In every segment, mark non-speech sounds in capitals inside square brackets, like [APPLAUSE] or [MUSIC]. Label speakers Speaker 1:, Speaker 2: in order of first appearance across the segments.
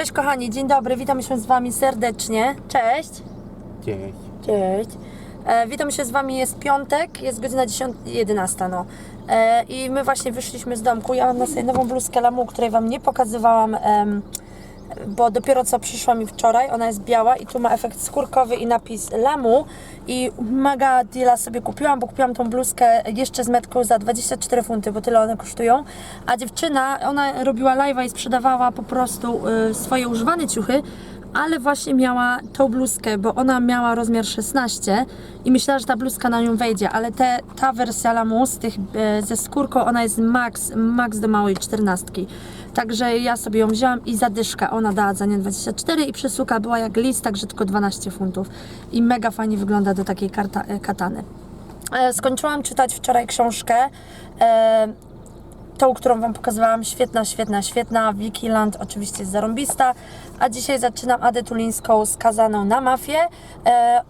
Speaker 1: Cześć kochani, dzień dobry, witam się z Wami serdecznie. Cześć.
Speaker 2: Cześć.
Speaker 1: Cześć. E, witam się z Wami, jest piątek, jest godzina 10, 11, no. E, I my właśnie wyszliśmy z domku. Ja mam na sobie nową bluzkę Lamu, której Wam nie pokazywałam, em, bo dopiero co przyszła mi wczoraj. Ona jest biała i tu ma efekt skórkowy i napis Lamu. I mega deala sobie kupiłam, bo kupiłam tą bluzkę jeszcze z metką za 24 funty, bo tyle one kosztują. A dziewczyna, ona robiła live'a i sprzedawała po prostu y, swoje używane ciuchy, ale właśnie miała tą bluzkę, bo ona miała rozmiar 16 i myślała, że ta bluzka na nią wejdzie, ale te, ta wersja Lamus tych, e, ze skórką, ona jest max, max do małej 14. Także ja sobie ją wzięłam i zadyszka, dała za nią 24 i przesuka była jak list, także tylko 12 funtów. I mega fajnie wygląda do takiej karta, e, katany. E, Skończyłam czytać wczoraj książkę. E, tą, którą Wam pokazywałam, świetna, świetna, świetna. Wikiland oczywiście jest zarąbista. A dzisiaj zaczynam Adę Tulińską skazaną na mafię. E,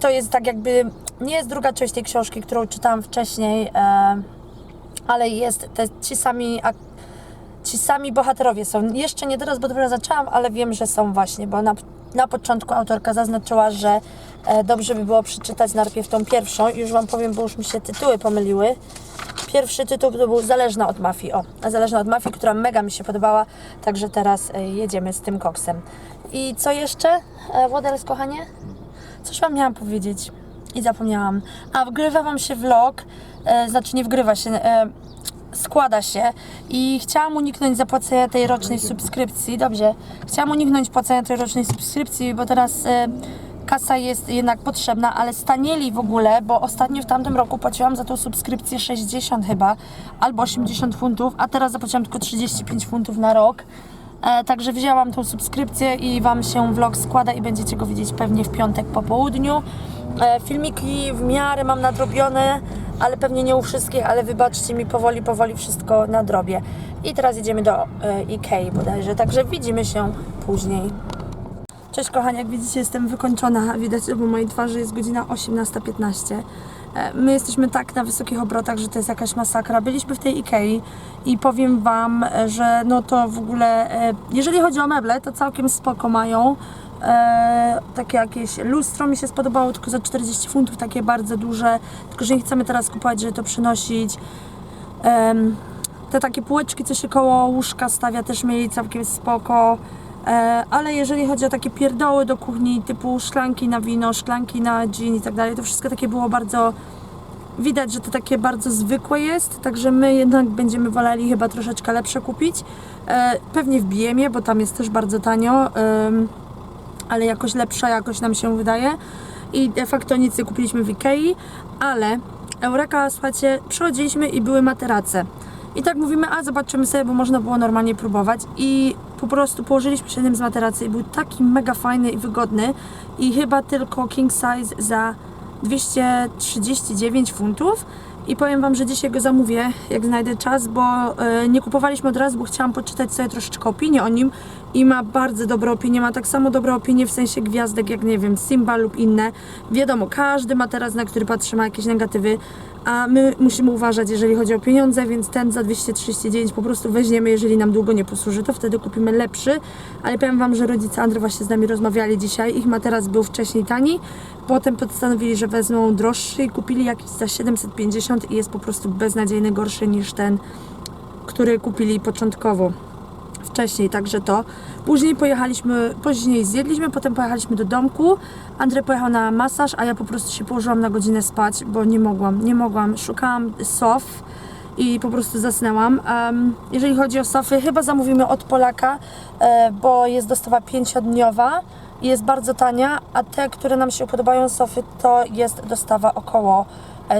Speaker 1: to jest tak jakby, nie jest druga część tej książki, którą czytałam wcześniej, e, ale jest te, ci sami ci sami bohaterowie są. Jeszcze nie teraz, bo dopiero zaczęłam, ale wiem, że są właśnie, bo na, na początku autorka zaznaczyła, że e, dobrze by było przeczytać najpierw tą pierwszą. Już Wam powiem, bo już mi się tytuły pomyliły. Pierwszy tytuł to był Zależna od mafii. O, Zależna od mafii, która mega mi się podobała, także teraz e, jedziemy z tym koksem. I co jeszcze? E, Włodarys, kochanie? Coś Wam miałam powiedzieć i zapomniałam. A, wgrywa Wam się vlog, e, znaczy nie wgrywa się, e, składa się i chciałam uniknąć zapłacenia tej rocznej subskrypcji, dobrze, chciałam uniknąć płacenia tej rocznej subskrypcji, bo teraz e, kasa jest jednak potrzebna, ale stanieli w ogóle, bo ostatnio w tamtym roku płaciłam za tą subskrypcję 60 chyba, albo 80 funtów, a teraz zapłaciłam tylko 35 funtów na rok. E, także wzięłam tą subskrypcję i Wam się vlog składa i będziecie go widzieć pewnie w piątek po południu. E, filmiki w miarę mam nadrobione, ale pewnie nie u wszystkich, ale wybaczcie mi, powoli, powoli wszystko nadrobię. I teraz jedziemy do e, Ikei bodajże, także widzimy się później. Cześć kochani, jak widzicie jestem wykończona, widać, bo mojej twarzy jest godzina 18.15. E, My jesteśmy tak na wysokich obrotach, że to jest jakaś masakra. Byliśmy w tej Ikei i powiem Wam, że no to w ogóle, e, jeżeli chodzi o meble, to całkiem spoko mają. E, takie jakieś lustro mi się spodobało, tylko za 40 funtów, takie bardzo duże, tylko że nie chcemy teraz kupować, żeby to przynosić. Em, te takie półeczki, co się koło łóżka stawia, też mieli całkiem spoko. E, ale jeżeli chodzi o takie pierdoły do kuchni, typu szklanki na wino, szklanki na gin i tak dalej, to wszystko takie było bardzo. Widać, że to takie bardzo zwykłe jest, także my jednak będziemy woleli chyba troszeczkę lepsze kupić. E, pewnie w Biemie, bo tam jest też bardzo tanio, ale jakoś lepsza jakoś nam się wydaje. I de facto nic nie kupiliśmy w Ikei, ale Eureka, słuchajcie, przychodziliśmy i były materace. I tak mówimy, a zobaczymy sobie, bo można było normalnie próbować. I po prostu położyliśmy się jednym z materacy i był taki mega fajny i wygodny. I chyba tylko king size za 239 funtów. I powiem Wam, że dzisiaj go zamówię, jak znajdę czas, bo e, nie kupowaliśmy od razu, bo chciałam poczytać sobie troszeczkę opinię o nim i ma bardzo dobre opinie, ma tak samo dobre opinie w sensie gwiazdek, jak nie wiem, Simba lub inne. Wiadomo, każdy ma teraz, na który patrzy, ma jakieś negatywy, a my musimy uważać, jeżeli chodzi o pieniądze, więc ten za 239 po prostu weźmiemy, jeżeli nam długo nie posłuży, to wtedy kupimy lepszy. Ale powiem Wam, że rodzice Andry właśnie z nami rozmawiali dzisiaj, ich materac był wcześniej tani, potem postanowili, że wezmą droższy i kupili jakiś za 750 i jest po prostu beznadziejny, gorszy niż ten, który kupili początkowo wcześniej, także to. Później pojechaliśmy, później zjedliśmy, potem pojechaliśmy do domku. Andrzej pojechał na masaż, a ja po prostu się położyłam na godzinę spać, bo nie mogłam, nie mogłam. Szukałam sof i po prostu zasnęłam. Em, jeżeli chodzi o sofy, chyba zamówimy od Polaka, e, bo jest dostawa pięciodniowa i jest bardzo tania, a te, które nam się podobają sofy, to jest dostawa około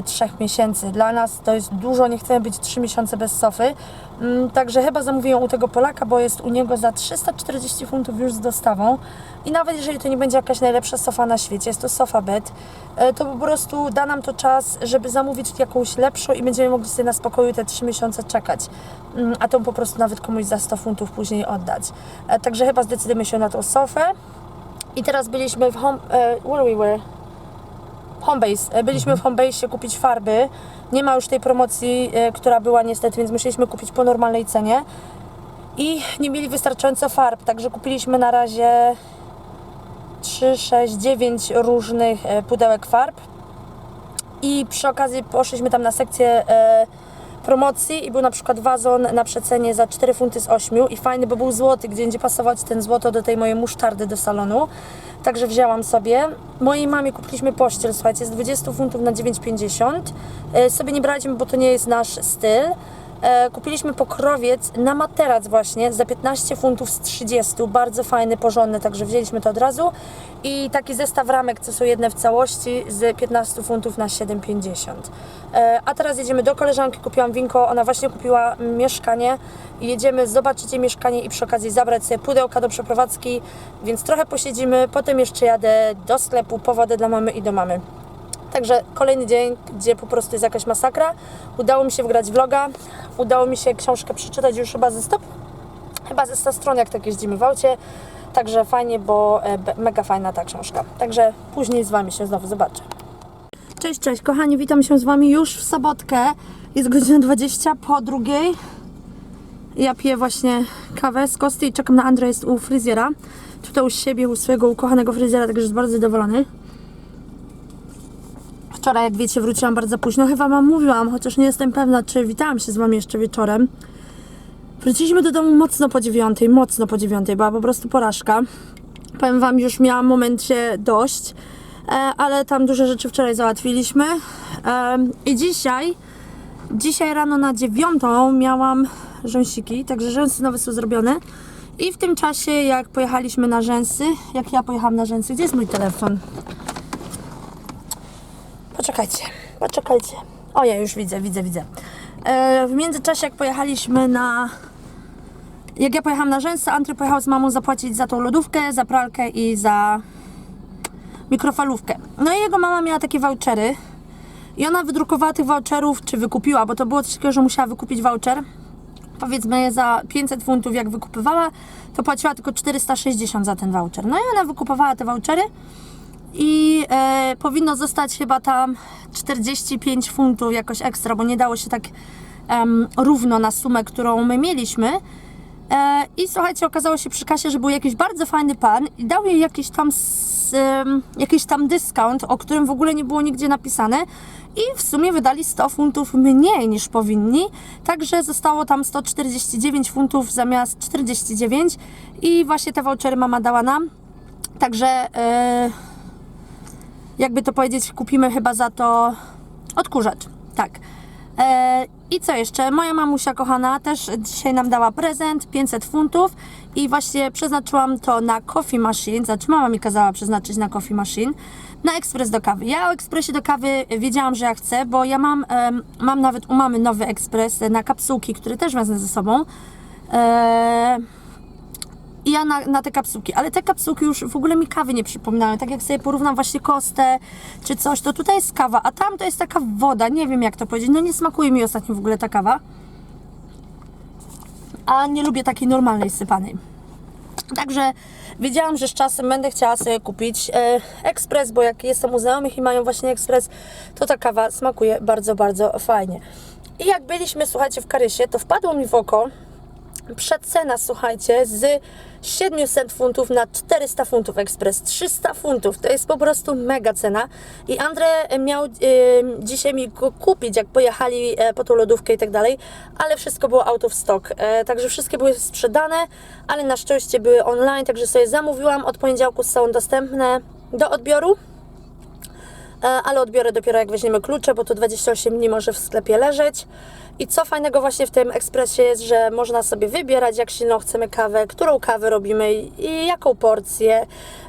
Speaker 1: trzech miesięcy. Dla nas to jest dużo, nie chcemy być 3 miesiące bez sofy. Mm, Także chyba zamówię ją u tego Polaka, bo jest u niego za 340 funtów już z dostawą. I nawet jeżeli to nie będzie jakaś najlepsza sofa na świecie, jest to sofa bed, e, to po prostu da nam to czas, żeby zamówić jakąś lepszą i będziemy mogli sobie na spokoju te 3 miesiące czekać. Mm, A tą po prostu nawet komuś za 100 funtów później oddać. E, Także chyba zdecydujemy się na tą sofę. I teraz byliśmy w home... e, Where we were? Homebase. E, Byliśmy w Homebase kupić farby. Nie ma już tej promocji, e, która była niestety, więc musieliśmy kupić po normalnej cenie. i nie mieli wystarczająco farb, także kupiliśmy na razie 3, 6, 9 różnych e, pudełek farb i przy okazji poszliśmy tam na sekcję promocji i był na przykład wazon na przecenie za 4 funty z 8 i fajny, bo był złoty, gdzie będzie pasować ten złoto do tej mojej musztardy do salonu. Także wzięłam sobie. Mojej mamie kupiliśmy pościel, słuchajcie, z 20 funtów na 9,50. E, sobie nie braliśmy, bo to nie jest nasz styl. E, kupiliśmy pokrowiec na materac właśnie za 15 funtów z 30, bardzo fajny, porządny, także wzięliśmy to od razu. I taki zestaw ramek, co są jedne w całości z 15 funtów na 7,50 e, a teraz jedziemy do koleżanki, kupiłam winko, ona właśnie kupiła mieszkanie. Jedziemy zobaczyć jej mieszkanie i przy okazji zabrać sobie pudełka do przeprowadzki, więc trochę posiedzimy, potem jeszcze jadę do sklepu po wodę dla mamy i do mamy. Także kolejny dzień, gdzie po prostu jest jakaś masakra. Udało mi się wgrać vloga, udało mi się książkę przeczytać już chyba ze chyba ze 100 stron, jak tak jeździmy w aucie. Także fajnie, bo e, mega fajna ta książka. Także później z Wami się znowu zobaczę. Cześć, cześć, kochani, witam się z Wami już w sobotkę. Jest godzina 20 po drugiej. Ja piję właśnie kawę z kosty i czekam na Andrę, jest u fryzjera. Tutaj u siebie, u swojego ukochanego fryzjera, także jest bardzo zadowolony. Wczoraj, jak wiecie, wróciłam bardzo późno. Chyba Wam mówiłam, chociaż nie jestem pewna, czy witałam się z Wami jeszcze wieczorem. Wróciliśmy do domu mocno po dziewiątej, mocno po dziewiątej, była po prostu porażka. Powiem Wam, już miałam momencie dość, e, ale tam duże rzeczy wczoraj załatwiliśmy. E, I dzisiaj, dzisiaj rano na dziewiątą miałam rzęsiki, także rzęsy nowe są zrobione. I w tym czasie, jak pojechaliśmy na rzęsy, jak ja pojechałam na rzęsy, gdzie jest mój telefon? Poczekajcie, poczekajcie. O, ja już widzę, widzę, widzę. E, w międzyczasie, jak pojechaliśmy na. Jak ja pojechałam na rzęsy, Andrzej pojechał z mamą zapłacić za tą lodówkę, za pralkę i za mikrofalówkę. No i jego mama miała takie vouchery. I ona wydrukowała tych voucherów, czy wykupiła, bo to było coś takiego, że musiała wykupić voucher. Powiedzmy za 500 funtów, jak wykupywała, to płaciła tylko 460 za ten voucher. No i ona wykupowała te vouchery i e, powinno zostać chyba tam 45 funtów jakoś ekstra, bo nie dało się tak em, równo na sumę, którą my mieliśmy. E, I słuchajcie, okazało się przy kasie, że był jakiś bardzo fajny pan i dał jej jakiś tam, s, jakiś tam dyskount, o którym w ogóle nie było nigdzie napisane. I w sumie wydali 100 funtów mniej niż powinni, także zostało tam 149 funtów zamiast 49 i właśnie te vouchery mama dała nam. Także e, jakby to powiedzieć, kupimy chyba za to odkurzacz. Tak. E, I co jeszcze? Moja mamusia kochana też dzisiaj nam dała prezent 500 funtów i właśnie przeznaczyłam to na coffee machine, znaczy mama mi kazała przeznaczyć na coffee machine, na ekspres do kawy. Ja o ekspresie do kawy wiedziałam, że ja chcę, bo ja mam, em, mam nawet u mamy nowy ekspres na kapsułki, który też wezmę ze sobą. E, i ja na, na te kapsułki, ale te kapsułki już w ogóle mi kawy nie przypominają. Tak jak sobie porównam właśnie kostę czy coś, to tutaj jest kawa, a tam to jest taka woda, nie wiem jak to powiedzieć. No nie smakuje mi ostatnio w ogóle ta kawa. A nie lubię takiej normalnej sypanej. Także wiedziałam, że z czasem będę chciała sobie kupić e, ekspres, bo jak jestem u znajomych i mają właśnie ekspres, to ta kawa smakuje bardzo, bardzo fajnie. I jak byliśmy, słuchajcie, w Karysie, to wpadło mi w oko, przecena, słuchajcie, z 700 funtów na 400 funtów ekspres. 300 funtów, to jest po prostu mega cena. I Andre miał y, dzisiaj mi go kupić, jak pojechali e, po tą lodówkę i tak dalej, ale wszystko było out of stock. E, także wszystkie były sprzedane, ale na szczęście były online, także sobie zamówiłam. Od poniedziałku są dostępne do odbioru. E, ale odbiorę dopiero jak weźmiemy klucze, bo to 28 dni może w sklepie leżeć. I co fajnego właśnie w tym ekspresie jest, że można sobie wybierać jak silną chcemy kawę, którą kawę robimy i jaką porcję.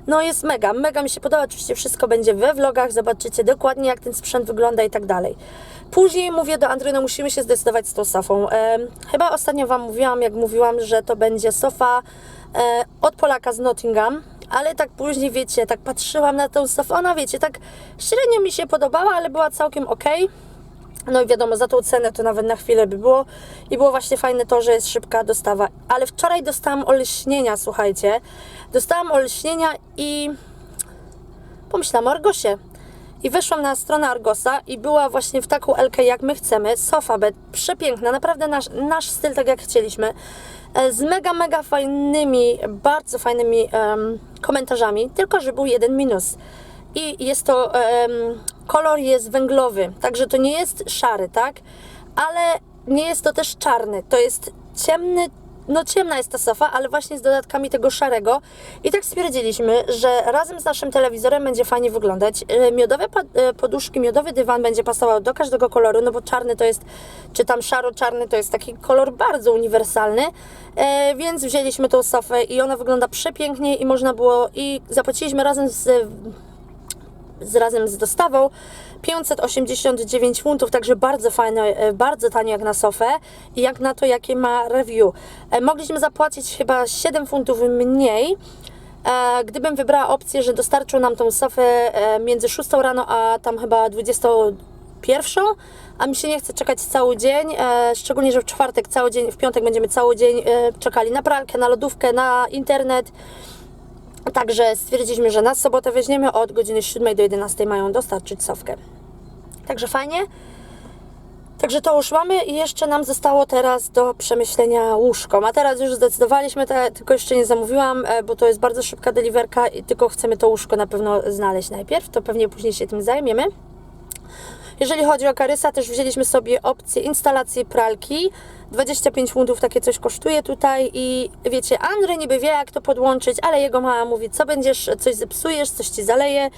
Speaker 1: No jest mega, mega mi się podoba. Oczywiście wszystko będzie we vlogach, zobaczycie dokładnie jak ten sprzęt wygląda i tak dalej. Później mówię do Andry, no musimy się zdecydować z tą sofą. E, chyba ostatnio Wam mówiłam, jak mówiłam, że to będzie sofa e, od Polaka z Nottingham ale tak później, wiecie, tak patrzyłam na tą sofę, ona, wiecie, tak średnio mi się podobała, ale była całkiem ok. No i wiadomo, za tą cenę to nawet na chwilę by było. I było właśnie fajne to, że jest szybka dostawa. Ale wczoraj dostałam olśnienia, słuchajcie. Dostałam olśnienia i pomyślałam o Argosie. I weszłam na stronę Argosa i była właśnie w taką Elkę jak my chcemy. Sofa bed, przepiękna, naprawdę nasz, nasz styl tak jak chcieliśmy. E, Z mega, mega fajnymi, bardzo fajnymi em, komentarzami, tylko że był jeden minus. I jest to, kolor jest węglowy, także to nie jest szary, tak? Ale nie jest to też czarny, to jest ciemny, no ciemna jest ta sofa, ale właśnie z dodatkami tego szarego. I tak stwierdziliśmy, że razem z naszym telewizorem będzie fajnie wyglądać. E, Miodowe e, poduszki, miodowy dywan będzie pasował do każdego koloru, no bo czarny to jest, czy tam szaro-czarny to jest taki kolor bardzo uniwersalny. E, więc wzięliśmy tą sofę i ona wygląda przepięknie i można było i zapłaciliśmy razem z z, razem z dostawą 589 funtów, także bardzo fajne, e, bardzo tanie jak na sofę i jak na to, jakie ma review. E, Mogliśmy zapłacić chyba 7 funtów mniej, e, gdybym wybrała opcję, że dostarczą nam tą sofę między 6 rano, a tam chyba 21, a mi się nie chce czekać cały dzień, szczególnie, że w czwartek cały dzień, w piątek będziemy cały dzień czekali na pralkę, na lodówkę, na internet. Także stwierdziliśmy, że na sobotę weźmiemy od godziny 7 do 11 mają dostarczyć sowkę. Także fajnie. Także to już mamy i jeszcze nam zostało teraz do przemyślenia łóżko. A teraz już zdecydowaliśmy, te, tylko jeszcze nie zamówiłam, e, bo to jest bardzo szybka deliverka i tylko chcemy to łóżko na pewno znaleźć najpierw, to pewnie później się tym zajmiemy. Jeżeli chodzi o karysa, też wzięliśmy sobie opcję instalacji pralki. 25 funtów takie coś kosztuje tutaj i wiecie, Andrzej niby wie jak to podłączyć, ale jego mama mówi, co będziesz, coś zepsujesz, coś ci zaleje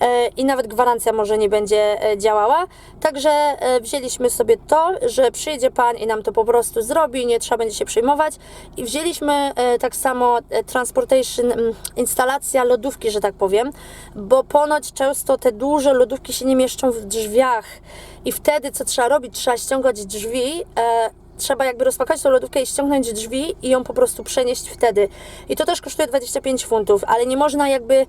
Speaker 1: e, i nawet gwarancja może nie będzie e, działała. Także e, wzięliśmy sobie to, że przyjdzie pan i nam to po prostu zrobi, nie trzeba będzie się przejmować i wzięliśmy e, tak samo e, transportation, mm, instalacja lodówki, że tak powiem, bo ponoć często te duże lodówki się nie mieszczą w drzwiach i wtedy co trzeba robić? Trzeba ściągać drzwi, e, trzeba jakby rozpakować tą lodówkę i ściągnąć drzwi i ją po prostu przenieść wtedy. I to też kosztuje 25 funtów, ale nie można jakby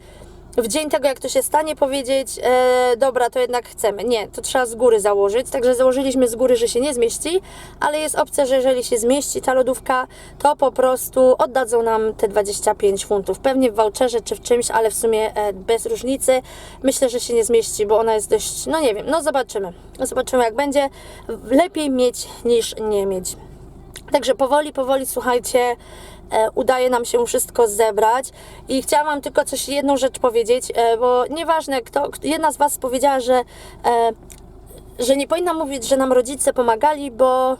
Speaker 1: w dzień tego, jak to się stanie, powiedzieć, e, dobra, to jednak chcemy. Nie, to trzeba z góry założyć. Także założyliśmy z góry, że się nie zmieści, ale jest opcja, że jeżeli się zmieści ta lodówka, to po prostu oddadzą nam te 25 funtów. Pewnie w voucherze czy w czymś, ale w sumie e, bez różnicy. Myślę, że się nie zmieści, bo ona jest dość, no nie wiem, no zobaczymy. Zobaczymy jak będzie. Lepiej mieć niż nie mieć. Także powoli, powoli, słuchajcie, udaje nam się wszystko zebrać. I chciałam tylko coś, jedną rzecz powiedzieć, e, bo nieważne, kto, kto- jedna z Was powiedziała, że, e, że nie powinna mówić, że nam rodzice pomagali, bo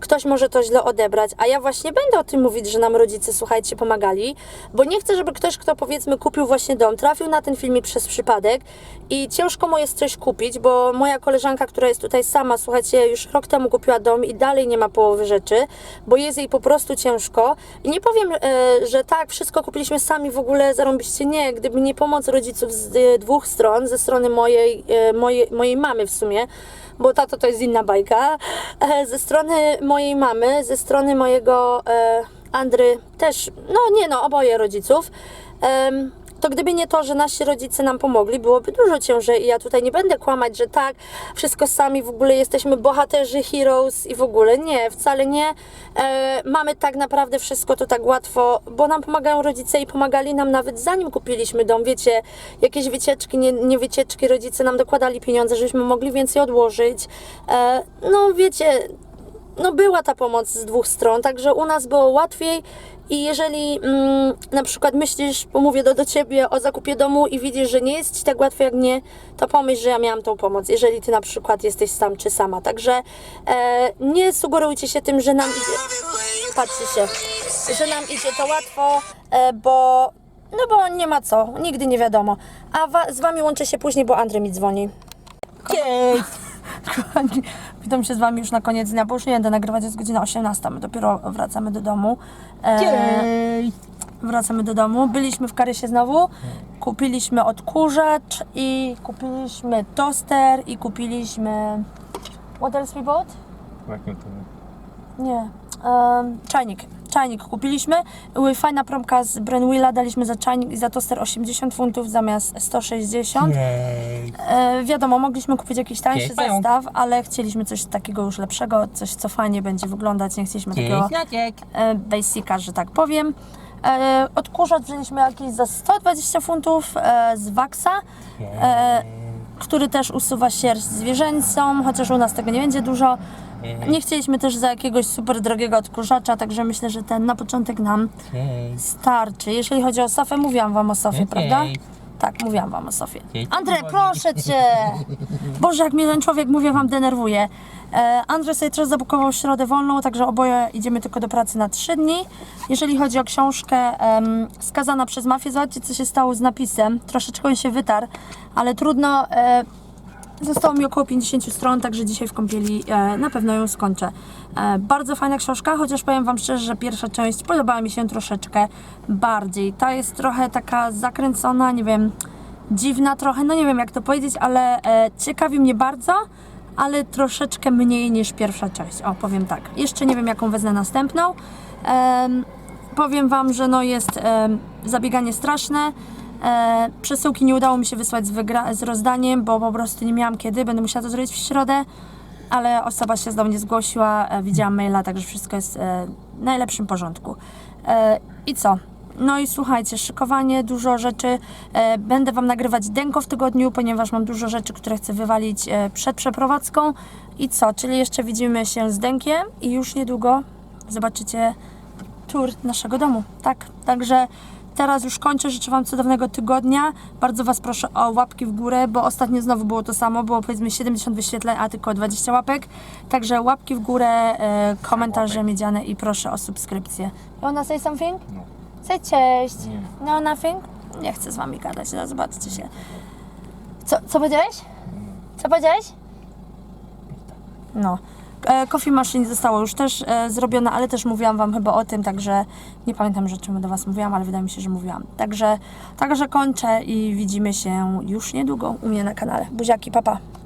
Speaker 1: ktoś może to źle odebrać, a ja właśnie będę o tym mówić, że nam rodzice, słuchajcie, pomagali, bo nie chcę, żeby ktoś, kto powiedzmy kupił właśnie dom, trafił na ten filmik przez przypadek i ciężko mu jest coś kupić, bo moja koleżanka, która jest tutaj sama, słuchajcie, już rok temu kupiła dom i dalej nie ma połowy rzeczy, bo jest jej po prostu ciężko. I nie powiem, e, że tak, wszystko kupiliśmy sami, w ogóle zarąbiście nie, gdyby nie pomoc rodziców z e, dwóch stron, ze strony mojej, e, mojej, mojej mamy w sumie, bo tato to jest inna bajka. E, Ze strony mojej mamy, ze strony mojego e, Andry też, no nie no, oboje rodziców. To gdyby nie to, że nasi rodzice nam pomogli, byłoby dużo ciężej i ja tutaj nie będę kłamać, że tak, wszystko sami w ogóle jesteśmy bohaterzy, heroes i w ogóle nie, wcale nie. E, mamy tak naprawdę wszystko to tak łatwo, bo nam pomagają rodzice i pomagali nam nawet zanim kupiliśmy dom, wiecie, jakieś wycieczki, nie, nie wycieczki, rodzice nam dokładali pieniądze, żebyśmy mogli więcej odłożyć. E, no wiecie, no była ta pomoc z dwóch stron, także u nas było łatwiej i jeżeli mm, na przykład myślisz, pomówię do, do Ciebie o zakupie domu i widzisz, że nie jest Ci tak łatwo jak mnie, to pomyśl, że ja miałam tą pomoc, jeżeli Ty na przykład jesteś sam czy sama, także e, nie sugerujcie się tym, że nam idzie, patrzcie się, że nam idzie to łatwo, e, bo no bo nie ma co, nigdy nie wiadomo, a wa- z Wami łączę się później, bo Andrzej mi dzwoni.
Speaker 2: Cześć!
Speaker 1: Kochani, [LAUGHS] witam się z Wami już na koniec dnia, bo już nie będę nagrywać, jest godzina 18, my dopiero wracamy do domu. E,
Speaker 2: Cześć!
Speaker 1: wracamy do domu, byliśmy w Karysie znowu, kupiliśmy odkurzacz i kupiliśmy toster i kupiliśmy... What else we bought?
Speaker 3: Vacuum cleaner.
Speaker 1: Nie, em, czajnik. Czajnik kupiliśmy. Były fajna promka z Brenwilla, daliśmy za czajnik i za toster 80 funtów zamiast 160.
Speaker 2: Jej!
Speaker 1: E, wiadomo, mogliśmy kupić jakiś tańszy
Speaker 2: Cześć, pająk.
Speaker 1: zestaw, ale chcieliśmy coś takiego już lepszego, coś co fajnie będzie wyglądać, nie chcieliśmy takiego e, basica, że tak powiem. E, odkurzacz wzięliśmy jakiś za 120 funtów e, z Waxa. E, który też usuwa sierść zwierzęcą, chociaż u nas tego nie będzie dużo. Nie chcieliśmy też za jakiegoś super drogiego odkurzacza, także myślę, że ten na początek nam starczy. Jeżeli chodzi o Sofię, mówiłam Wam o Sofie, prawda? Tak, mówiłam Wam o Sofie. Andrzej, proszę Cię! [LAUGHS] Boże, jak mnie ten człowiek, mówię Wam, denerwuje. E, Andrzej sobie teraz zabukował środę wolną, także oboje idziemy tylko do pracy na trzy dni. Jeżeli chodzi o książkę em, Skazana przez mafię, zobaczcie, co się stało z napisem. Troszeczkę on się wytarł, ale trudno. E, Zostało mi około 50 stron, także dzisiaj w kąpieli e, na pewno ją skończę. E, bardzo fajna książka, chociaż powiem Wam szczerze, że pierwsza część podobała mi się troszeczkę bardziej. Ta jest trochę taka zakręcona, nie wiem, dziwna trochę, no nie wiem jak to powiedzieć, ale e, ciekawi mnie bardzo, ale troszeczkę mniej niż pierwsza część. O, powiem tak. Jeszcze nie wiem jaką wezmę następną. Em, powiem Wam, że no jest em, zabieganie straszne. E, przesyłki nie udało mi się wysłać z, z rozdaniem, bo po prostu nie miałam kiedy. Będę musiała to zrobić w środę, ale osoba się do mnie zgłosiła, e, widziałam maila, także wszystko jest e, w najlepszym porządku. E, I co? No i słuchajcie, szykowanie, dużo rzeczy. E, będę Wam nagrywać denko w tygodniu, ponieważ mam dużo rzeczy, które chcę wywalić e, przed przeprowadzką. I co? Czyli jeszcze widzimy się z denkiem i już niedługo zobaczycie tour naszego domu. Tak, także teraz już kończę. Życzę Wam cudownego tygodnia. Bardzo Was proszę o łapki w górę, bo ostatnio znowu było to samo. Było powiedzmy 70 wyświetleń, a tylko 20 łapek. Także łapki w górę, e, komentarze miedziane i proszę o subskrypcję. You wanna say something?
Speaker 2: No.
Speaker 1: Say cześć.
Speaker 2: Nie.
Speaker 1: No nothing? Nie chcę z Wami gadać, no zobaczcie się. Co, co powiedziałeś? Co powiedziałeś? No. E, Coffee Machine zostało już też e, zrobione, ale też mówiłam Wam chyba o tym, także nie pamiętam, że czym do Was mówiłam, ale wydaje mi się, że mówiłam. Także, także kończę i widzimy się już niedługo u mnie na kanale. Buziaki, papa. Pa.